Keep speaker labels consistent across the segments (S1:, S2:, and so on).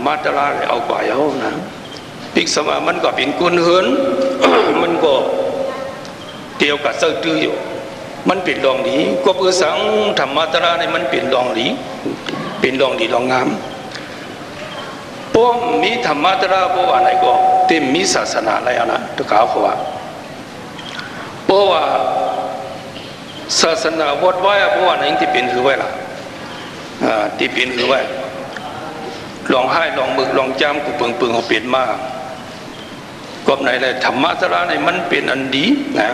S1: รมะตราเลยเอากว่าเยานะปิกสมามันก็เป็นกุนเหินมันก็เกี่ยวกับเสื้อตื้ออยู่ มันเป็นรองดีก็เพื่อสังธรรมะตราเนี่ยมันเป็นรองดีเป็นรองดีรองงามป้อมมีธรรมะตราเพราะว่าไหนก็เต็มมีศาสนาอะไรอะนะตะกาวเขาว่าเพราะว่าศาสนาวัดไว้เพราะว่าไหนที่เป็นคือไว้ล่ะที่เป็นคือไว้ ลองให้ลองมึกลองจำกูเปิงเปิงเขาเปลี่ยนมากก็ในในธรรมะสระในมันเป็นอันดีนะ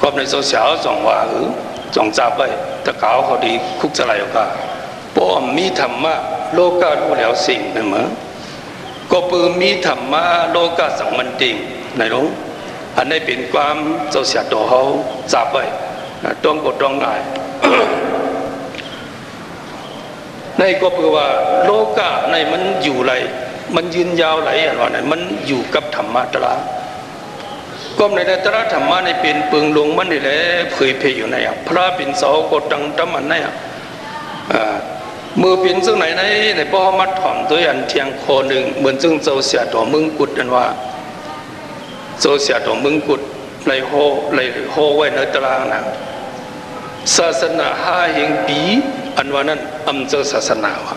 S1: ก็ในโซเชียลสองว่าเออสองจับไปตะกาวเขาดีคุกจะไรก็ป้อมมีธรรมะโลการู้แล้วสิ่งเป็นเหมือก็ปืนมีธรรมะโลกาสังมันติงในรู้อันนี้เป็นความโซเชียลตัวเขาจับไปต้องกดต้องง่าย ในก็เพื่อว่าโลกะในมันอยู่ไรมันยืนยาวไหลอันว่าไหนมันอยู่กับธรรมะตราก็ในตระธรรมะในเป็นปึงลงมันนี่แหละเผยเพยอยู่ในพระเป็นเสากดังตมันในอะอ่ามือเป็นซึ่งไหนในในพ่อมัดถ่อมตัวอันเทียงโคหนึ่งเหมือนซึ่งโซเสียตัวมึงกุดอันว่าโซเสียตัวมึงกุดไรโฮไรโฮไว้ในตารางนะศาสนาห้าแห่งปี อันว่านั้นอำเจอศาสนาวะ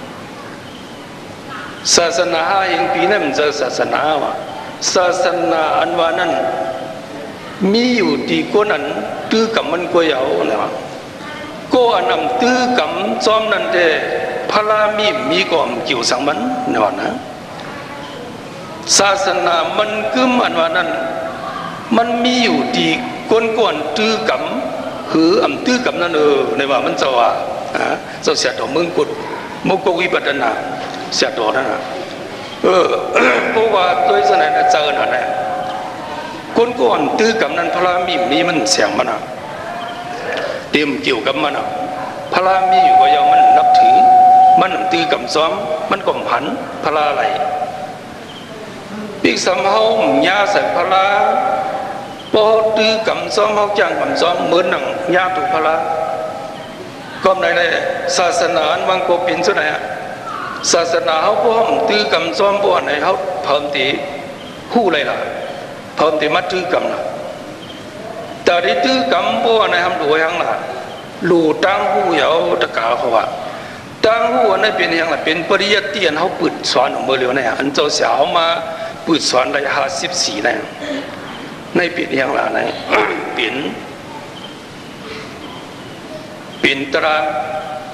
S1: ศาสนาห้าแห่งปีนั้นอำเจอศาสนาวะศาสนาอันว่านั้นมีอยู่ที่คนนั้นตื้อกับมันก็ยาวนะวะก็อันนำตื้อกับจอมนั้นแต่พระรามีมีก็อำเกี่ยวสังมันนะวะนะศาสนามันกึมอันว่านั้น มันมีอยู่ที่คนก่อนตื้อกับคืออำตื้อกับนั่นเออในว่ามันจะว่า เจ้าเสียดอกมึงกุดมุกวิปัตนาเสียดอกนั่นนะเออเพราะว่าตัวสนัยเจอนั่นแหละคนก่อนตื้อกับนั้นพระรามีมีมันเสียงมันอะเตรียมเกี่ยวกับมันอะพระรามีอยู่ก็ยังมันนับถือ มันตื้อกับซ้อมมันก็หันพระราอะไรปีกสำเฮาญาใส่พระราพอตื้อกำซ้อมเขาจ้างกำซ้อมเหมือนหนังยาถูกพละ ก็ในในศาสนาวังโกปินสุดไหนอะศาสนาเขาพวกตื้อกำซ้อมพวกไหนเขาเพิ่มตีหู้เลยล่ะเพิ่มตีมัดตื้อกำล่ะแต่ที่ตื้อกำพวกไหนทำดูยังล่ะลูตั้งหู้เหยาตะกาเขาว่าตั้งหู้อันนั้นเป็นยังล่ะเป็นปริยัติอันเขาปิดสอนของเมื่อเร็วเนี่ยอันเจ้าสาวมาปิดสอนระยะห้าสิบสี่เนี่ยในเปิดอย่างไรในปิ่น ปิ่นตรา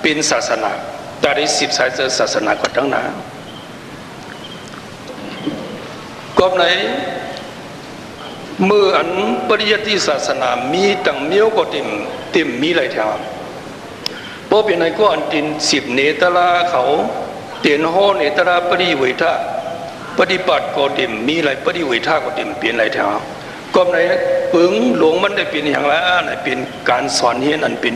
S1: ปิ่นศาสนาตาริสิบสายศาสนาก็ทั้งนั้นก็ในเมื่ออันปริยัติศาสนามีตั้งเมียวก็ติมติมมีหลายแถวเพราะเป็นในก็อันตินสิบเนตราเขาเตียนโฮเนตราปริเวทาปฏิบัติก็ติมมีหลายปฏิเวทาก็ติมเปลี่ยนหลายแถวก็ในปึงหลวงมันได้เป็นอย่างไรนะเป็นการสอนเฮียนอันเป็น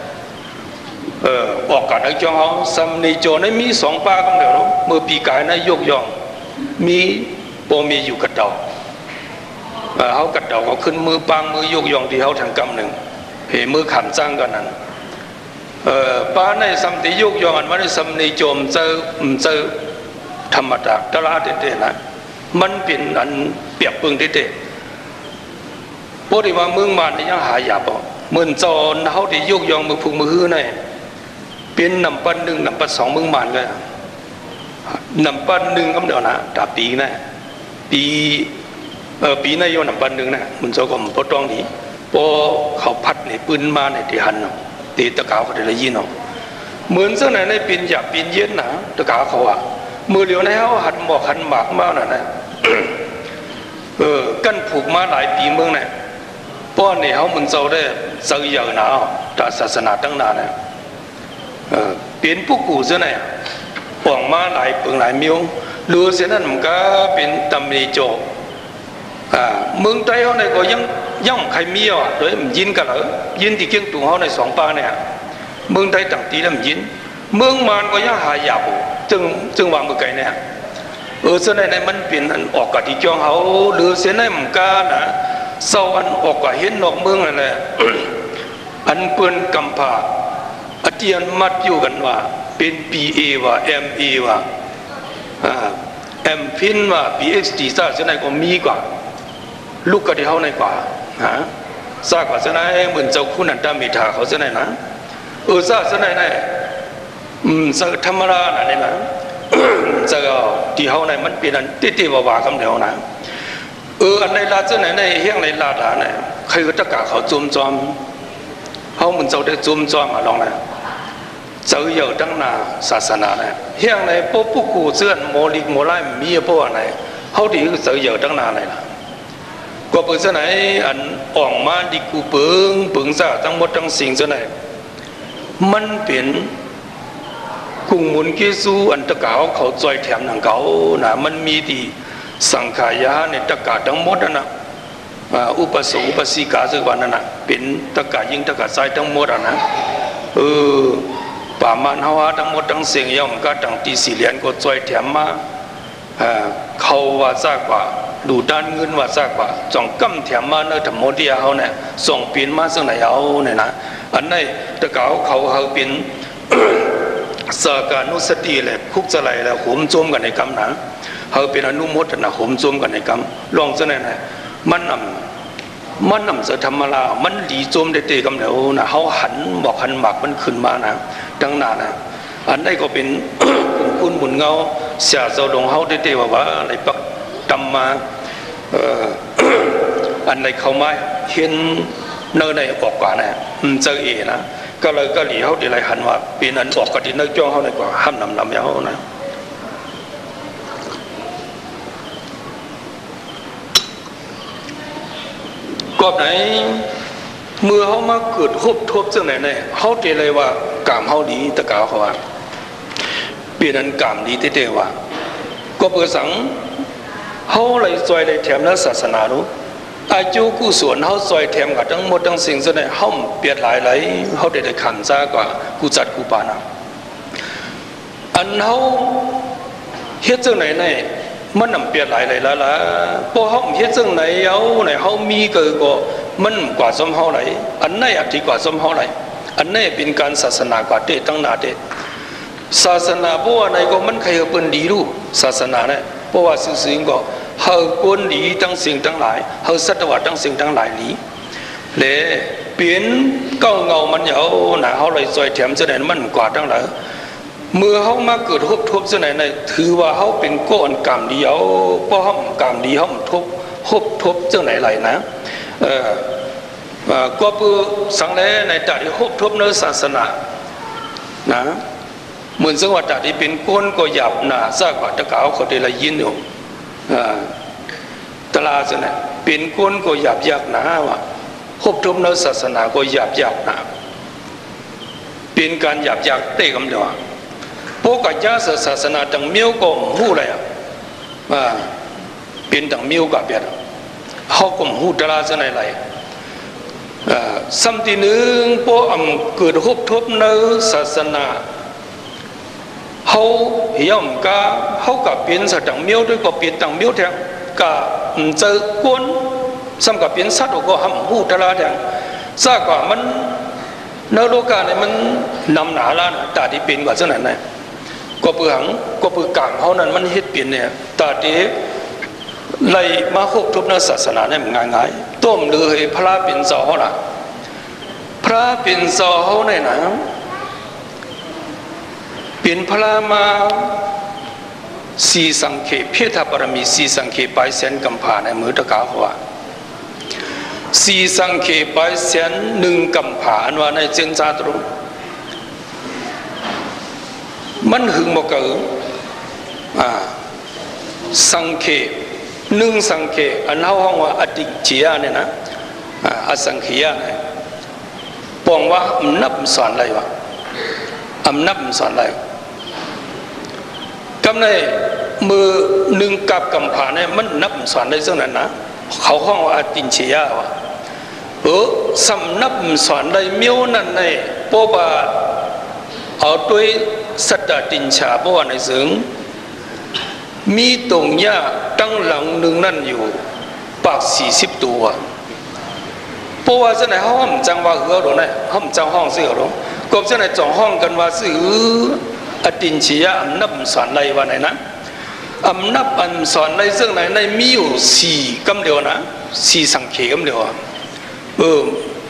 S1: เออบในเหมือนซึ่งหนังจันอ่อนซึ่งในก็มีจันกลางซึ่งในก็มีจันหลวงก็มีเนี่ยเอ่ออันจันคู่อันห้องวัดธรรมสริยาซึ่งในมีกว่ามือเรามือเหลียวรู้เสียนั่นก็อันเขาที่ยุกยองมือผูกมือหื้อในนะเหมือนซึ่งหนังตำลีโจซึ่งในก็หายหยาบหนาละมือเหลียวในก็ออกกันนึกจ้องเขาน่ะเขาซัมนีโจในมีสองป้าก็เดี๋ยวมือปีกายในยกย่อง มีโปมีอยู่กระเดาเขากระเดาเขาขึ้นมือปังมือยกย่องที่เขาทางกำหนึ่งเหมือขำจ้างกันนั้นเออป้าในสัมติยกย่องอันมันในสัมนีโจมเจอเจอธรรมดาตลาดเด็ดๆนะมันเป็นอันเปียกปึงเด็ดๆบริว่าเมืองมานนี่ยังหายาบเหมือนจอนเขาที่ยกย่องมือผูกมือฮื้อในเนนำปันหนึ่ย นำปันหนึ่งก็เดี๋ยวนะดาปีนะปีเออปีในโยนำปันหนึ่งนะมันเจ้าก็มันปตองดีพอเขาพัดในปืนมาในที่หันเนาะตีตะกาวเขาได้ยินเนาะเหมือนเส้นไหนในปีนหยาปีนเย็นนะตะกาวเขาอะมือเหลียวในเขาหันหมอกหันหมากมากน่ะนะเออกันผูกมาหลายปีเมืองเนี่ยป้อนเนี่ยเขามันเจ้าได้เจอเยอะนะตาศาสนาตั้งนานเนี่ย เออเปลี่ยนผู้กูซะเนี่ยปองมาหลายเปิงหลายมิวรู้เสียนั่นมันก็เป็นตำรีโจกอ่าเมืองไทยเขาเนี่ยก็ยังยังใครมีอะโดยมันยินกันเหรอยินที่เกียงตุงเขาในสองปาเนี่ยเมืองไทยต่างตีแล้วมันยิน เมืองมานก็ยังหายาบจึงจึงวางมือไก่เนี่ยเออเส้นไหนมันเป็นอันออกกับที่จองเขาหรือเส้นไหนมันกานะเศร้าอันออกกับเห็นนอกเมืองนั่นแหละอันเปิ้อนกำพร้า อาจารย์มัดอยู่กันว่า เป็น PA ว่า MA ว่าแอมพินว่า PhD ซาสนายก็มีกว่า ลูกกระเดียาในกว่าฮะซากว่าเสนายเหมือนเจ้าคุณอันดามิทาเขาเสนายนะเออซาสนายในอืมสักธรรมราน่ะเนี่ยนะจะก็ที่เฮาในมันเป็นอันติติว่าว่าคำเดียวนะเอออันในลาเสนานในเฮียงในลาดาเนี่ยใครก็ตะกาเขาจุ่มจอมเขาเหมือนเจ้าได้จุ่มจอมมาลองนะ เจ้าอยู่ตั้งนาศาสนาเนี่ยเฮียงในปุ๊บปุ๊กูเสื่อนโมลิกโมไลมีพวกไหนเขาดีก็เจ้าอยู่ตั้งนาไหนล่ะก็เปิดเสไหนอันอ่อกมาดิกูเปิงเปิงซะทั้งหมดทั้งสิ่งเสไหนมันเป็นกุงมุนเกิสูอันตะเกาเขาจอยแถมหนังเกานะมันมีที่สังขายาในตะกาทั้งหมดนั่นนะอุปสงค์อุปสีกาสึกวันนั่นนะเป็นตะกายิงตะกาใส่ทั้งหมดอะนะเออ ป่ามันเฮาว่าทั้งหมดทั้งเสียงย่อมก็ตั้งตีสี่เหรียญก็จอยแถมมาเขาว่าซากกว่าดูด้านเงินว่าซากกว่าจองกำแถมมาเนอธรรมโมดียเฮาเนี่ยส่งปีนมาซึ่งไหนเอาเนี่ยนะอันนี้ตะกาวเขาเขาเป็นสาการนุสติเลยคุกจะไหลแล้วหมจมกันในกำหนังเขาเป็นอนุโมทนาหมจมกันในกำลองซะหน่อยนะมันนำ มันนำจะธรรมลามันหลีโจมได้เตะกำเหลวนะเขาหันบอกหันหมักมันขึ้นมานะดังนั้นนะอันนี้ก็เป็นคุณบุญเงาเสียเจ้าดงเขาได้เตะว่าว่าอะไรปักตำมาอันในเขามาเห็นเนอในออกกว่านะอืมเจอเอนะก็เลยก็หลีเขาดีไรหันว่าปีนันออกกระดินนึกจ้องเขาในกว่าห้ามนำนำยาเขานะ กอบไหนเมื่อเขามาเกิดคบทบเจังไหนเนี่ยเขาเจเลยว่ากามเขาดีตะกาวเขาว่าปีนั้นกามดีเตๆว่าก็เปิดสังเขาเลยซอยเลยแถมนักศาสนารู้อายุกุศลเขาซอยแถมกับทั้งหมดทั้งสิ่งส่วนใหญ่เขาเปลี่ยนหลายหลายเขาได้ได้ขันซากว่ากูจัดกูปานะอันเขาเฮ็ดจังไหนใน มันนำเปลี่ยนหลายหลายละละพอเขาเฮ็ดจังไหนเอาไหนเขามีเกิดก็มันกว่าสมเขาไหนอันไหนอธิกว่าสมเขาไหนอันไหนเป็นการศาสนากว่าเตตั้งนาเตศาสนาเพราะว่าในก็มันใครเปิ้นดีรู้ศาสนาเนี่ยเพราะว่าสื่อๆก็เฮากวนหลีทั้งสิ่งทั้งหลายเฮาสัตวะทั้งสิ่งทั้งหลายหลีและเปลี่ยนเก้าเงามันเหยาหนาเฮาเลยซอยแถมเสนมันกว่าทั้งหลาย เมื่อเฮามาเกิดทบทบเสนในถือว่าเฮาเป็นก้อนกรรมเดียวเพราะเฮากรรมดีเฮาทบทบทบเจ้าไหนไหลนะเออก็ปือสังแลในตาที่ทบทบเนื้อศาสนานะเหมือนสังวัดที่เป็นก้นก็หยับหนาซากว่าตะกาวเขาได้ละยินอยู่ตลาดเนี่ยเป็นคนก็หยาบยากหนาว่ะคบทบเนื้อศาสนาก็หยาบยากหนาเป็นการหยาบยากเตะกำเดียว พวกกัจจาศาสนาต่างเมียวก็หู้เลยอะว่าเป็นต่างเมียวกับเบียดเขาก็หู้ตลาดในไรสัมติหนึ่งพวกอำเกิดคบทบเนื้อศาสนาเขาย่อมกาเขากับเป็นสัตว์ต่างเมียวด้วยก็เป็นต่างเมียวแทง cả giờ quân กบเอืองกบเอือกางเฮานั้นมันเฮ็ดเปลี่ยนเนี่ยตาดีไลมาโควบทุบในศาสนาเนี่ยมันง่ายๆต้มเลยพระเป็นเจ้าเฮาหน่ะพระเป็นเจ้าเฮาเนี่ยนะเป็นพระมาสีสังเขปเพียทบารมีสีสังเขปไปเแสนกำพานในมือตะกาหัวสีสังเขปไปเแสนหนึ่งกำพานว่าในเจนจาตรุ มันหึงบ่เกิดอ่าสังเขหนึ่งสังเขอันเฮาห้องว่าอติเจียเนี่ยนะอ่าอสังเขียปองว่าอำนับสอนอะไรวะอำนับสอนอะไรกำในมือหนึ่งกับกำผาเนี่ยมันนับสอนได้ซึ่งนั้นนะเขาห้องว่าอติเชียวะเออสำนับสอนได้เมียวนั่นในปอบาเอาด้วย สัตตินชาเพราะว่าในซึ่งมีตรงหญ้าตั้งหลังหนึ่งนั่นอยู่ ปากสี่สิบตัวเพราะว่าเจ้าไหนห้องจังว่าเหือหรอเนี่ยห้องจังห้องเสือหรอกบเจ้าไหนจ่องห้องกันว่าซื้ออตินชียะอำนับสอนในวันไหนนะอำนับอันสอนในซึ่องไหนในมีอยู่สี่กำเดียวนะสี่สังเขกำเดียวเออ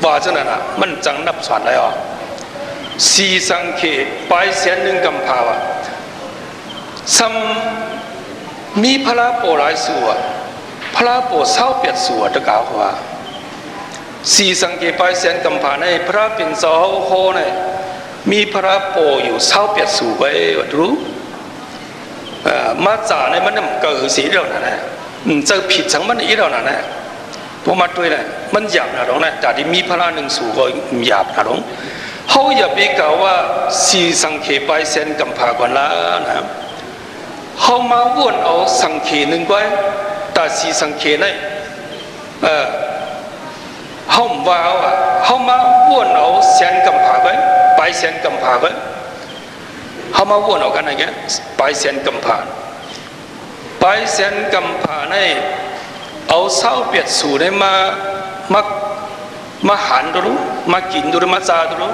S1: ว่าจังนั้นนะมันจังนับสอนได้อะ สี่สังเขไปเสียนหนึ่งกำพาวะซัมมีพระโปหลายสัวพระโปเศร้าเปียดสัวตะกาวว่าสี่สังเกตไปเสียนกำพาในพระเป็นสาวโคในมีพระโปอยู่เศร้าเปียดสู่ไวัดรู้อ่อมาจ่าในมันนั่นเกิดสีเดียวนั่นแหละเจอผิดสังมันอีเดียวนั่นแหละพวกมาด้วยเลยมันหยาบนะร้องนะแต่ที่มีพระหนึ่งสู่ก็หยาบนะร้อง เขาอย่าไปกล่าวว่าสีสังเขไปเซนกำพาก่อนละนะเขามาวนเอาสังเขหนึ่งไว้แต่สีสังเขในเอ่อเขาว่าอะเขามาวนเอาเสียนกำผาไว้ไปเสียนกำผาไว้เขามาวนเอากันอะไรเงี้ยไปเสียนกำผาไปเสียนกำผาในเอาเศร้าเปียดสู่ได้มามามาหันดูรู้มากินดูรู้มาซาดูรู้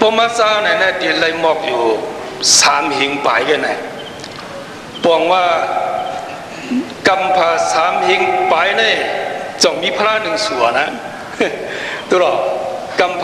S1: พอมาซาเนี่ยนะเดียวเลยหมอกอยู่สามหิงไปกันไหนปองว่ากำพาสามหิงไปเนี่ยจงมีพระหนึ่งสัวนะตัวหรอ